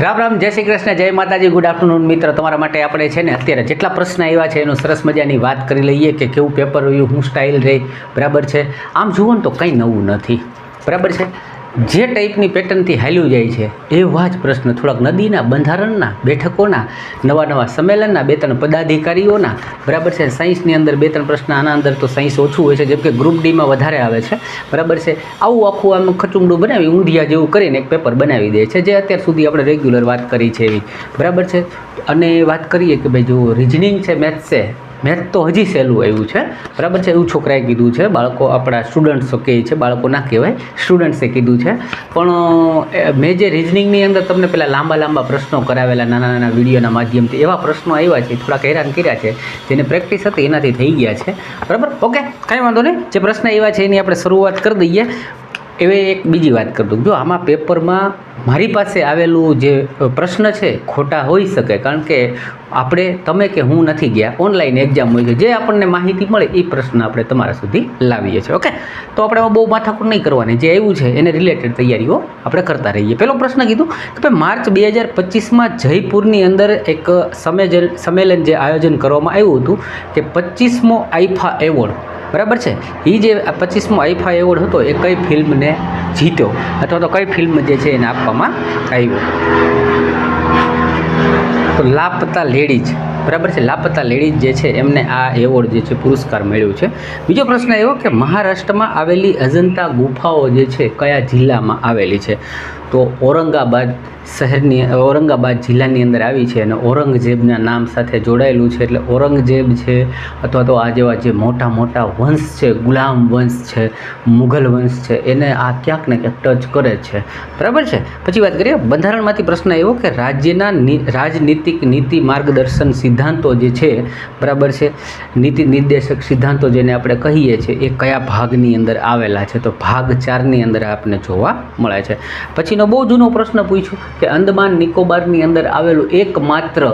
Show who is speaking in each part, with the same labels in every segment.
Speaker 1: રામ રામ, જય શ્રી કૃષ્ણ, જય માતાજી ગુડ આફ્ટરનૂન મિત્ર. તમારા માટે આપણે છે ને અત્યારે જેટલા પ્રશ્ન આવ્યા છે એનો સરસ મજાની વાત કરી લઈએ કે કેવું પેપર રહ્યું શું સ્ટાઇલ રહી, બરાબર છે. આમ જુઓ ને તો કંઈ નવું નથી. બરાબર છે? જે ટાઈપની પેટર્નથી હાલ્યું જાય છે, એવા જ પ્રશ્ન થોડાક નદીના, બંધારણના, બેઠકોના નવા નવા સંમેલનના, બે ત્રણ પદાધિકારીઓના, બરાબર છે? સાયન્સની અંદર બે ત્રણ પ્રશ્ન, આના અંદર તો સાયન્સ ઓછું હોય છે, જેમ કે ગ્રુપ ડીમાં વધારે આવે છે, બરાબર છે? આવું આખું આમ ખચુંગડું બનાવી, ઊંધિયા જેવું કરીને એક પેપર બનાવી દે છે, જે અત્યાર સુધી આપણે રેગ્યુલર વાત કરી છે એવી, બરાબર છે? અને વાત કરીએ કે ભાઈ જો રિઝનિંગ છે મેથ્સ છે મેથ તો હજી સહેલું આવ્યું છે. બરાબર છે? એવું છોકરાએ કીધું છે. બાળકો આપણા સ્ટુડન્ટ્સો કહે છે, બાળકો ના કહેવાય. સ્ટુડન્ટ્સે કીધું છે. પણ મેં જે રિઝનિંગની અંદર તમને પેલા લાંબા લાંબા પ્રશ્નો કરાવેલા નાના નાના વિડીયોના માધ્યમથી, એવા પ્રશ્નો આવ્યા છે, થોડાક હેરાન કર્યા છે, જેને પ્રેક્ટિસ હતી, એનાથી થઈ ગયા છે. બરાબર? ઓકે કાંઈ વાંધો નહીં. જે પ્રશ્ન આવ્યા છે, એની આપણે શરૂઆત કરી દઈએ. એવી એક બીજી વાત કરી જો આમાં પેપરમાં મારી પાસે આવેલું જે પ્રશ્ન છે, ખોટા હોઈ શકે. કારણ કે આપણે, તમે કે હું નથી ગયા, ઓનલાઈન એક્ઝામ હોય છે, જે આપણને માહિતી મળે, એ પ્રશ્ન આપણે તમારા સુધી લાવીએ છીએ. ઓકે? તો આપણે બહુ માથાકૂટ નહીં કરવાની. જે આવ્યું છે, એને રિલેટેડ તૈયારીઓ આપણે કરતા રહીએ. પહેલો પ્રશ્ન કીધું કે ભાઈ, માર્ચ બે હજાર પચીસમાં જયપુરની અંદર એક સમેજન સંમેલન જે આયોજન કરવામાં આવ્યું હતું, કે પચીસમો આઈફા એવોર્ડ બરાબર છે? એ જે પચીસમો આઈફા એવોર્ડ હતો, એ કઈ ફિલ્મને જીત્યો? અથવા તો કઈ ફિલ્મ જે છે એને આપવામાં આવ્યો? તો લાપતા લેડીઝ, બરાબર છે? લાપતા લેડીઝ જે છે, એમને આ એવોર્ડ જે છે, પુરસ્કાર મળ્યો છે. બીજો પ્રશ્ન એવો કે મહારાષ્ટ્રમાં આવેલી અજંતા ગુફાઓ જે છે, કયા જિલ્લામાં આવેલી છે? તો ઔરંગાબાદ શહેરની, ઔરંગાબાદ જિલ્લાની અંદર આવી છે અને ઔરંગઝેબના નામ સાથે જોડાયેલું છે. એટલે ઔરંગઝેબ છે અથવા તો આ જેવા જે મોટા મોટા વંશ છે, ગુલામ વંશ છે, મુઘલ વંશ છે, એને આ ક્યાંક ને ક્યાંક ટચ કરે છે. બરાબર છે? પછી વાત કરીએ બંધારણમાંથી પ્રશ્ન એવો કે રાજ્યના રાજનીતિક નીતિ માર્ગદર્શન સિદ્ધાંતો જે છે, બરાબર છે? નીતિ નિર્દેશક સિદ્ધાંતો જેને આપણે કહીએ છીએ, એ કયા ભાગની અંદર આવેલા છે? તો ભાગ ચારની અંદર આપણને જોવા મળે છે. પછીનો બહુ જૂનો પ્રશ્ન પૂછ્યો કે અંદમાન નિકોબારની અંદર આવેલું એકમાત્ર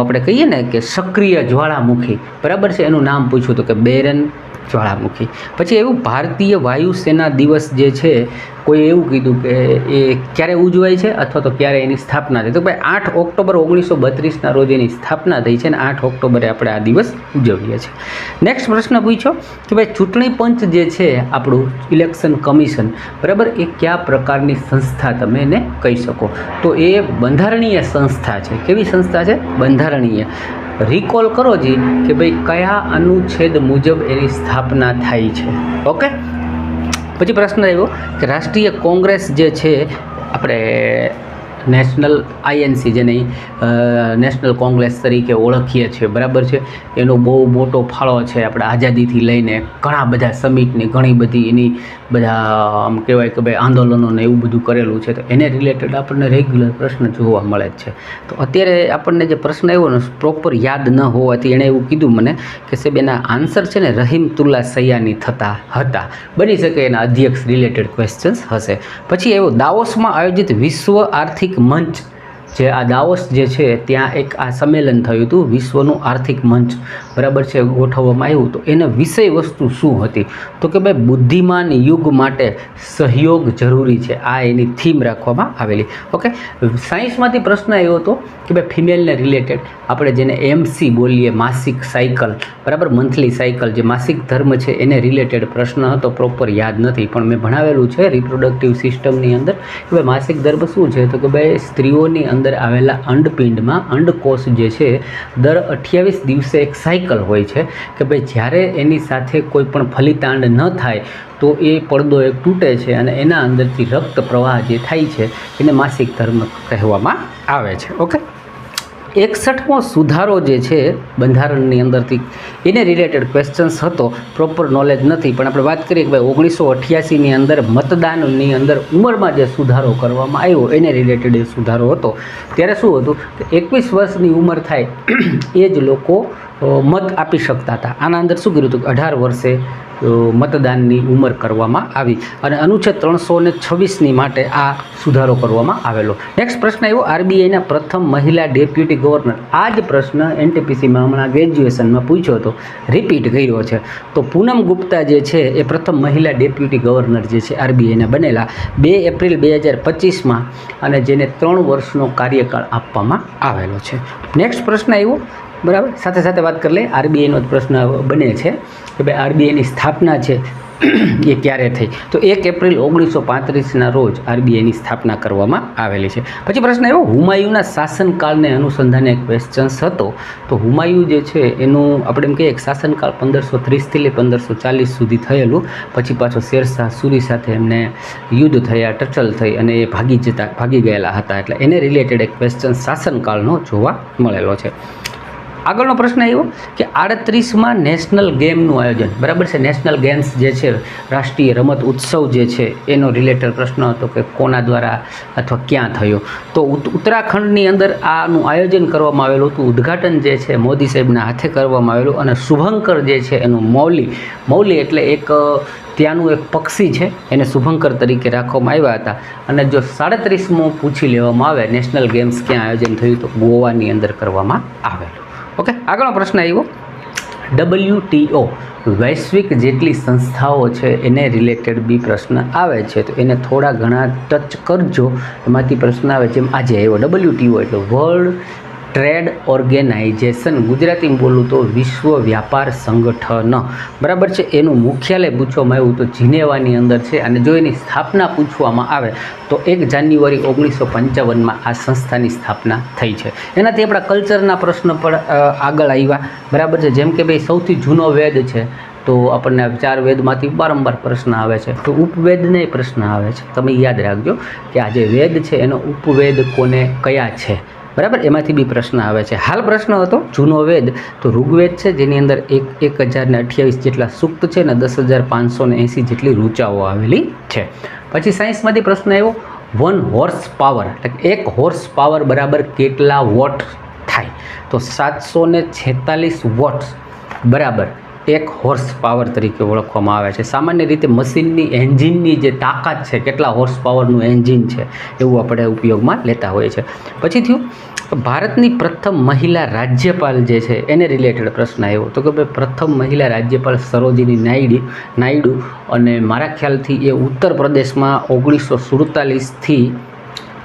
Speaker 1: આપણે કહીએ ને કે સક્રિય જ્વાળામુખી, બરાબર છે? એનું નામ પૂછ્યું તો કે બેરન જ્વાળામુખી. પછી એવું ભારતીય વાયુસેના દિવસ જે છે, કોઈ એવું કીધું કે એ ક્યારે ઉજવાય છે અથવા તો ક્યારે એની સ્થાપના થઈ તો ભાઈ આઠ ઓક્ટોબર ઓગણીસો બત્રીસના રોજ એની સ્થાપના થઈ છે અને આઠ ઓક્ટોબરે આપણે આ દિવસ ઉજવીએ છીએ. નેક્સ્ટ પ્રશ્ન પૂછ્યો કે ભાઈ ચૂંટણી પંચ જે છે આપણું ઇલેક્શન કમિશન બરાબર, એ કયા પ્રકારની સંસ્થા તમે એને કહી શકો? તો એ બંધારણીય સંસ્થા છે. કેવી સંસ્થા છે? બંધારણીય. રિકોલ કરો જી કે ભાઈ કયા અનુચ્છેદ મુજબ એની સ્થાપના થાય છે. ઓકે? પછી પ્રશ્ન આવ્યો કે રાષ્ટ્રીય કોંગ્રેસ જે છે, આપણે નેશનલ આઈએનસી જેને નેશનલ કોંગ્રેસ તરીકે ઓળખીએ છીએ, બરાબર છે? એનો બહુ મોટો ફાળો છે આપણે આઝાદીથી લઈને ઘણા બધા સમિટની ઘણી બધી એની બધા, આમ કહેવાય કે ભાઈ આંદોલનો ને એવું બધું કરેલું છે, તો એને રિલેટેડ આપણને રેગ્યુલર પ્રશ્ન જોવા મળે જ છે. તો અત્યારે આપણને જે પ્રશ્ન આવ્યો ને પ્રોપર યાદ ન હોવાથી એણે એવું કીધું મને કે સાહેબ, એના આન્સર છે ને રહીમતુલ્લા સૈયાની થતા હતા. બની શકે એના અધ્યક્ષ રિલેટેડ ક્વેશ્ચન્સ હશે. પછી એવો દાવોસમાં આયોજિત વિશ્વ આર્થિક મંચ જે આ દાવોસ જે છે, ત્યાં એક આ સંમેલન થયું હતું, વિશ્વનું આર્થિક મંચ બરાબર છે, ગોઠવવામાં આવ્યું તો એને વિષય વસ્તુ શું હતી? તો કે ભાઈ, બુદ્ધિમાન યુગ માટે સહયોગ જરૂરી છે. આ એની થીમ રાખવામાં આવેલી. ઓકે સાયન્સમાંથી પ્રશ્ન આવ્યો હતો કે ભાઈ ફિમેલને રિલેટેડ આપણે જેને એમસી બોલીએ, માસિક સાયકલ બરાબર? મંથલી સાયકલ જે માસિક ધર્મ છે, એને રિલેટેડ પ્રશ્ન હતો પ્રોપર યાદ નથી. પણ મેં ભણાવેલું છે રિપ્રોડક્ટિવ સિસ્ટમની અંદર. કે ભાઈ, માસિક ધર્મ શું છે? તો કે ભાઈ, સ્ત્રીઓની અંદર આવેલા અંડપિંડમાં અંડકોષ જે છે, દર અઠ્યાવીસ દિવસે એક સાયકલ હોય છે કે ભાઈ જ્યારે એની સાથે કોઈ પણ ફલિતાંડ ન થાય, તો એ પડદો એક તૂટે છે અને એના અંદરથી રક્ત પ્રવાહ જે થાય છે, એને માસિક ધર્મ કહેવામાં આવે છે. ઓકે એકસઠમો સુધારો જે છે બંધારણની અંદરથી, એને રિલેટેડ ક્વેશ્ચન્સ હતો. પ્રોપર નોલેજ નથી. પણ આપણે વાત કરીએ કે ભાઈ ઓગણીસો અઠ્યાસીની અંદર મતદાનની અંદર ઉંમરમાં જે સુધારો કરવામાં આવ્યો, એને રિલેટેડ એ સુધારો હતો. ત્યારે શું હતું કે એકવીસ વર્ષની ઉંમર થાય, એ જ લોકો મત આપી શકતા હતા. આના અંદર શું કર્યું હતું કે અઢાર વર્ષે મતદાનની ઉંમર કરવામાં આવી અને અનુચ્છેદ ત્રણસો ને છવ્વીસની માટે આ સુધારો કરવામાં આવેલો. નેક્સ્ટ પ્રશ્ન એવો આરબીઆઈના પ્રથમ મહિલા ડેપ્યુટી ગવર્નર. આ જ પ્રશ્ન એનટીપીસીમાં હમણાં ગ્રેજ્યુએશનમાં પૂછ્યો હતો, રિપીટ કર્યો છે. તો પૂનમ ગુપ્તા જે છે, એ પ્રથમ મહિલા ડેપ્યુટી ગવર્નર જે છે, આરબીઆઈના બનેલા. બે એપ્રિલ બે હજાર પચીસમાં અને જેને ત્રણ વર્ષનો કાર્યકાળ આપવામાં આવેલો છે. નેક્સ્ટ પ્રશ્ન આવ્યો બરાબર? સાથે સાથે વાત કરી લઈએ આરબીઆઈનો જ પ્રશ્ન બને છે કે ભાઈ આરબીઆઈની સ્થાપના છે એ ક્યારે થઈ? તો એક એપ્રિલ ઓગણીસો પાંત્રીસના રોજ આરબીઆઈની સ્થાપના કરવામાં આવેલી છે. પછી પ્રશ્ન એવો, હુમાયુના શાસનકાળને અનુસંધાને એક ક્વેશ્ચન્સ હતો. તો હુમાયુ જે છે એનું આપણે એમ કહીએ, એક શાસનકાળ પંદરસો ત્રીસથી લઈ પંદરસો ચાલીસ સુધી થયેલું. પછી પાછો શેરશાહ સુરી સાથે એમને યુદ્ધ થયા, ટચલ થઈ અને એ ભાગી જતા, ભાગી ગયેલા હતા. એટલે એને રિલેટેડ એક ક્વેશ્ચન શાસનકાળનો જોવા મળેલો છે. આગળનો પ્રશ્ન એવો કે આડત્રીસમાં નેશનલ ગેમનું આયોજન. બરાબર છે? નેશનલ ગેમ્સ જે છે, રાષ્ટ્રીય રમત ઉત્સવ જે છે, એનો રિલેટેડ પ્રશ્ન હતો કે કોના દ્વારા અથવા ક્યાં થયો? તો ઉત્તરાખંડની અંદર આનું આયોજન કરવામાં આવેલું હતું. ઉદ્ઘાટન જે છે, મોદી સાહેબના હાથે કરવામાં આવેલું અને શુભંકર જે છે, એનું મૌલી મૌલી એટલે એક, ત્યાંનું એક પક્ષી છે, એને શુભંકર તરીકે રાખવામાં આવ્યા હતા. અને જો સાડત્રીસમું પૂછી લેવામાં આવે, નેશનલ ગેમ્સ ક્યાં આયોજન થયું, તો ગોવાની અંદર કરવામાં આવેલું. ઓકે, આગળનો પ્રશ્ન આવ્યો. ડબલ્યુટીઓ વૈશ્વિક જેટલી સંસ્થાઓ છે એને રિલેટેડ બી પ્રશ્ન આવે છે, તો એને થોડા ઘણા ટચ કરજો. એમાંથી પ્રશ્ન આવે જેમ આજે આવ્યો ડબલ્યુટીઓ એટલે વર્લ્ડ ટ્રેડ ઓર્ગેનાઇઝેશન ગુજરાતીમાં બોલું તો વિશ્વ વ્યાપાર સંગઠન. બરાબર છે? એનું મુખ્યાલય પૂછવામાં આવ્યું તો જીનેવાની અંદર છે અને જો એની સ્થાપના પૂછવામાં આવે તો એક જાન્યુઆરી ઓગણીસો પંચાવનમાં આ સંસ્થાની સ્થાપના થઈ છે. એનાથી આપણા કલ્ચરના પ્રશ્ન પણ આગળ આવ્યા. બરાબર છે? જેમ કે ભાઈ સૌથી જૂનો વેદ છે તો આપણને ચાર વેદમાંથી વારંવાર પ્રશ્ન આવે છે. તો ઉપવેદને પ્રશ્ન આવે છે. તમે યાદ રાખજો કે આ જે વેદ છે એનો ઉપવેદ કોને કયા છે? બરાબર? એમાંથી બી પ્રશ્ન આવે છે. હાલ પ્રશ્ન હતો, જૂનો વેદ. તો ઋગ્વેદ છે, જેની અંદર એક એક હજારને અઠ્યાવીસ જેટલા સૂક્ત છે ને દસ હજાર પાંચસો ને એંસી જેટલી ઋચાઓ આવેલી છે. પછી સાયન્સમાંથી પ્રશ્ન આવ્યો, વન હોર્સ પાવર, એટલે એક હોર્સ પાવર બરાબર કેટલા વોટ થાય? તો સાતસો ને છેતાલીસ વોટ્સ. બરાબર. એક હોર્સ પાવર તરીકે ઓળખવામાં આવે છે. સામાન્ય રીતે મશીનની, એન્જિનની જે તાકાત છે, કેટલા હોર્સ પાવરનું એન્જિન છે, એવું આપણે ઉપયોગમાં લેતા હોઈએ છીએ. પછી થયું, ભારતની પ્રથમ મહિલા રાજ્યપાલ જે છે, એને રિલેટેડ પ્રશ્ન આવ્યો. તો કે ભાઈ, પ્રથમ મહિલા રાજ્યપાલ સરોજિની નાયડુ નાયડુ અને મારા ખ્યાલથી એ ઉત્તર પ્રદેશમાં ઓગણીસો સુડતાલીસથી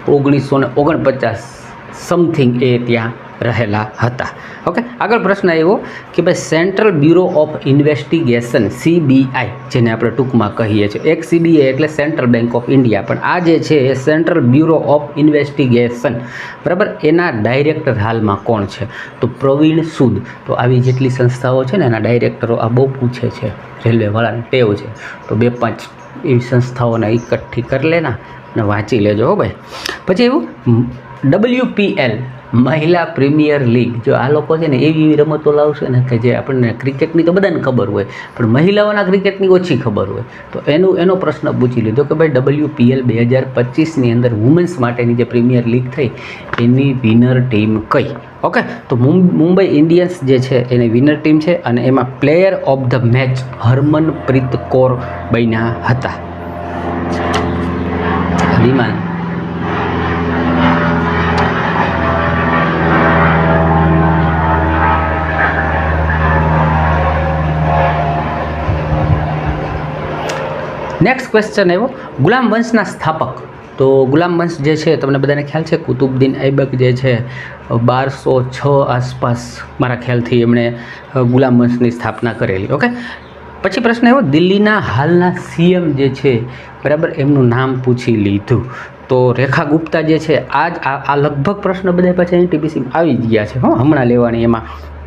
Speaker 1: ઓગણીસો ને ઓગણપચાસ સમથિંગ એ ત્યાં રહેલા હતા. ઓકે આગળ પ્રશ્ન આવ્યો કે ભાઈ central bureau of investigation CBI જેને આપણે ટૂંકમાં કહીએ છીએ. એક સીબીઆઈ એટલે સેન્ટ્રલ બેંક ઓફ ઇન્ડિયા પણ આ જે છે એ સેન્ટ્રલ બ્યુરો ઓફ ઇન્વેસ્ટિગેશન બરાબર? એના ડાયરેક્ટર હાલમાં કોણ છે? તો પ્રવીણ સૂદ. તો આવી જેટલી સંસ્થાઓ છે ને, એના ડાયરેક્ટરો આ બહુ પૂછે છે. રેલવેવાળાને ટેવ છે. તો બે પાંચ એવી સંસ્થાઓને એકઠી કરી લેના અને વાંચી લેજો હો ભાઈ. પછી એવું ડબલ્યુપીએલ મહિલા પ્રીમિયર લીગ. જો આ લોકો છે ને એવી એવી રમતો લાવશે ને કે જે આપણને ક્રિકેટની તો બધાને ખબર હોય, પણ મહિલાઓના ક્રિકેટની ઓછી ખબર હોય. તો એનું, એનો પ્રશ્ન પૂછી લીધો કે ભાઈ ડબલ્યુપીએલ બે હજાર પચીસની અંદર વુમન્સ માટેની જે પ્રીમિયર લીગ થઈ, એની વિનર ટીમ કઈ? ઓકે તો મુંબઈ ઇન્ડિયન્સ જે છે એની વિનર ટીમ છે અને એમાં player of the match Harmanpreet Kaur બન્યા હતા. વિમાન નેક્સ્ટ ક્વેશ્ચન એવો. ગુલામ વંશના સ્થાપક. તો ગુલામ વંશ જે છે, તમને બધાને ખ્યાલ છે? કુતુબદ્દીન ઐબક જે છે, બારસો છ આસપાસ મારા ખ્યાલથી એમણે ગુલામ વંશની સ્થાપના કરેલી. ઓકે? પછી પ્રશ્ન એવો, દિલ્હીના હાલના સીએમ જે છે, બરાબર એમનું નામ પૂછી લીધું. તો રેખા ગુપ્તા જે છે આ જ આ લગભગ પ્રશ્ન બધા પાછા એનટીપીસીમાં આવી ગયા છે, હો, હમણાં લેવાની એમાં.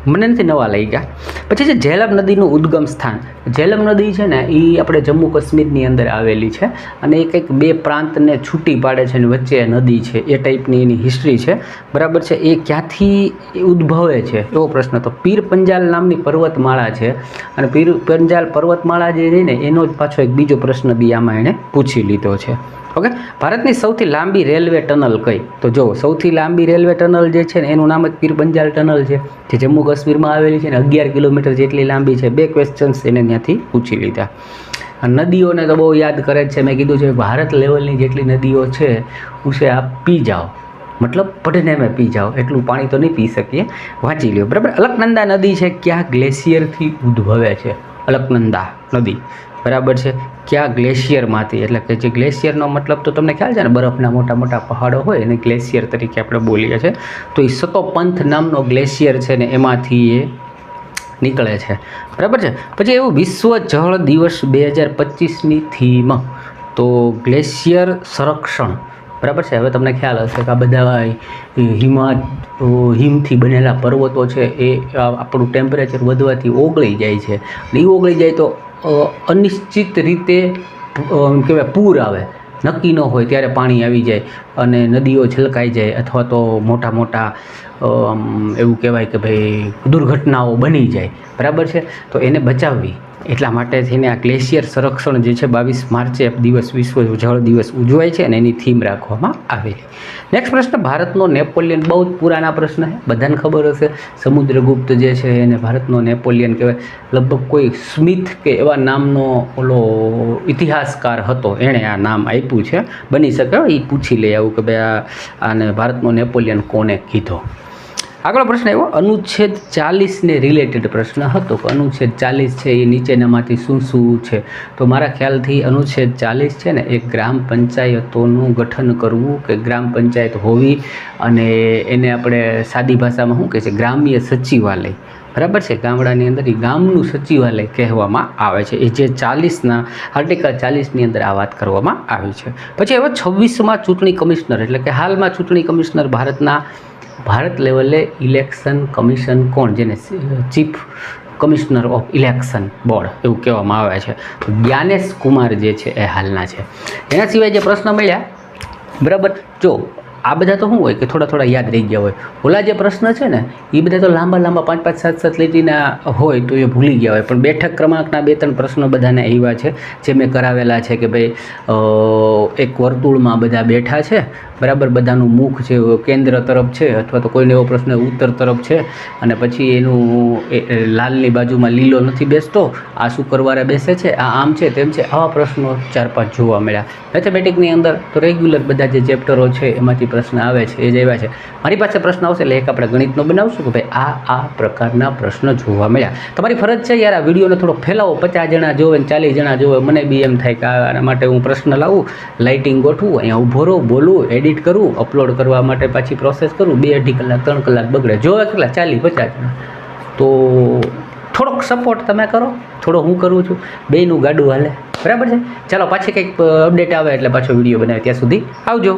Speaker 1: મને નથી નવા લઈ ગયા પછી છે ઝેલમ નદીનું ઉદ્ગમ સ્થાન. ઝેલમ નદી છે ને એ આપણે જમ્મુ કાશ્મીરની અંદર આવેલી છે અને એ કંઈક બે પ્રાંતને છૂટી પાડે છે અને વચ્ચે નદી છે. એ ટાઈપની એની હિસ્ટ્રી છે. બરાબર છે, એ ક્યાંથી ઉદ્ભવે છે? એવો પ્રશ્ન તો પીર પંજાલ નામની પર્વતમાળા છે અને પીર પંજાલ પર્વતમાળા જે રહી ને, એનો જ પાછો એક બીજો પ્રશ્ન બી આમાં એણે પૂછી લીધો છે. ઓકે? ભારતની સૌથી લાંબી રેલવે ટનલ કઈ? તો જો, સૌથી લાંબી રેલવે ટનલ જે છે ને, એનું નામ જ પીર પંજાલ ટનલ છે, જે જમ્મુ કાશ્મીરમાં આવેલી છે ને, અગિયાર કિલોમીટર જેટલી લાંબી છે. બે ક્વેશ્ચન્સ એને ત્યાંથી પૂછી લીધા. નદીઓને તો બહુ યાદ કરે છે. મેં કીધું છે, ભારત લેવલની જેટલી નદીઓ છે, ઉસે આપ પી જાઓ. મતલબ, પઢને મેં પી જાઓ. એટલું પાણી તો નહીં પી શકીએ. વાંચી લ્યો. બરાબર? અલકનંદા નદી છે, ક્યાં ગ્લેશિયરથી ઉદ્ભવે છે? અલકનંદા નદી. બરાબર છે? ક્યાં ગ્લેશિયરમાંથી? એટલે કે જે ગ્લેશિયરનો મતલબ તો તમને ખ્યાલ છે ને, બરફના મોટા મોટા પહાડો હોય એને ગ્લેશિયર તરીકે આપણે બોલીએ છીએ. તો એ સતોપંથ નામનો ગ્લેશિયર છે ને, એમાંથી એ નીકળે છે. બરાબર છે? પછી એવું વિશ્વ જળ દિવસ બે હજાર પચીસની થીમ. તો ગ્લેશિયર સંરક્ષણ. બરાબર છે? હવે તમને ખ્યાલ હશે કે આ બધા હિમા હિમથી બનેલા પર્વતો છે, એ આપણું ટેમ્પરેચર વધવાથી ઓગળી જાય છે. એ ઓગળી જાય તો અનિશ્ચિત રીતે કહેવાય, પૂર આવે. નક્કી ન હોય ત્યારે પાણી આવી જાય અને નદીઓ છલકાઈ જાય અથવા તો મોટા મોટા એવું કહેવાય કે ભાઈ દુર્ઘટનાઓ બની જાય. બરાબર છે? તો એને બચાવવી. એટલા માટે થઈને આ ગ્લેશિયર સંરક્ષણ જે છે બાવીસ માર્ચે દિવસ વિશ્વ જળ દિવસ ઉજવાય છે અને એની થીમ રાખવામાં આવેલી નેક્સ્ટ પ્રશ્ન, ભારતનો નેપોલિયન બહુ જ પુરાના પ્રશ્ન છે. બધાને ખબર હશે. સમુદ્રગુપ્ત જે છે એને ભારતનો નેપોલિયન કહેવાય. લગભગ કોઈ સ્મિથ કે એવા નામનો ઓલો ઇતિહાસકાર હતો, એણે આ નામ આપ્યું છે. બની શકે એ પૂછી લે આવું કે ભાઈ આને ભારતનો નેપોલિયન કોને કીધો? આગળ પ્રશ્ન એવો અનુચ્છેદ ચાલીસને રિલેટેડ પ્રશ્ન હતો. કે અનુચ્છેદ ચાલીસ છે, એ નીચેનામાંથી શું શું છે? તો મારા ખ્યાલથી અનુચ્છેદ ચાલીસ છે ને, એ ગ્રામ પંચાયતોનું ગઠન કરવું કે ગ્રામ પંચાયત હોવી અને એને આપણે સાદી ભાષામાં શું કહે છે? ગ્રામ્ય સચિવાલય. બરાબર છે? ગામડાની અંદર એ ગામનું સચિવાલય કહેવામાં આવે છે. એ જે ચાલીસના આર્ટિકલ ચાલીસની અંદર આ વાત કરવામાં આવી છે. પછી હવે છવ્વીસમાં ચૂંટણી કમિશનર, એટલે કે હાલમાં ચૂંટણી કમિશનર ભારતના ભારત લેવલે ઇલેક્શન કમિશન કોણ? જેને chief commissioner of election board એવું કહેવામાં આવે છે. જ્ઞાનેશ કુમાર જે છે એ હાલના છે. એના સિવાય જે પ્રશ્ન મળ્યા, બરાબર? જો આ બધા તો શું હોય કે થોડા થોડા યાદ રહી ગયા હોય? ઓલા જે પ્રશ્ન છે ને, એ બધા તો લાંબા લાંબા પાંચ પાંચ સાત સાત લીટીના હોય તો એ ભૂલી ગયા હોય. પણ બેઠક ક્રમાંકના બે ત્રણ પ્રશ્નો બધાને એવા છે, જે મેં કરાવેલા છે કે ભાઈ એક વર્તુળમાં બધા બેઠા છે, બરાબર? બધાનું મુખ છે, કેન્દ્ર તરફ છે, અથવા તો કોઈને એવો પ્રશ્ન ઉત્તર તરફ છે, અને પછી એનું લાલની બાજુમાં લીલો નથી બેસતો, આ શુક્રવારે બેસે છે, આ આમ છે, તેમ છે, આવા પ્રશ્નો ચાર પાંચ જોવા મળ્યા. મેથેમેટિકની અંદર તો રેગ્યુલર બધા જે ચેપ્ટરો છે, એમાંથી પ્રશ્ન આવે છે, એ જ આવ્યા છે. મારી પાસે પ્રશ્ન આવશે એટલે એક આપણે ગણિતનો બનાવશું કે ભાઈ આ આ પ્રકારના પ્રશ્ન જોવા મળ્યા. તમારી ફરજ છે યાર આ વિડીયોને થોડો ફેલાવો. પચાસ જણા જોવે ને ચાલીસ જણા જોવે. મને બી એમ થાય કે આના માટે હું પ્રશ્ન લાવું. લાઇટિંગ ગોઠવું, અહીંયા ઊભો રહું, બોલું એડિટ કરું અપલોડ કરવા માટે પાછી પ્રોસેસ કરું. બે અઢી કલાક, ત્રણ કલાક બગડે. જોવે કેટલા? ચાલીસ, પચાસ જણા. તો થોડોક સપોર્ટ તમે કરો. થોડો હું કરું છું. બેનું ગાડું હાલે. બરાબર છે? ચાલો, પાછી કંઈક અપડેટ આવે એટલે પાછો વીડિયો બનાવે ત્યાં સુધી આવજો.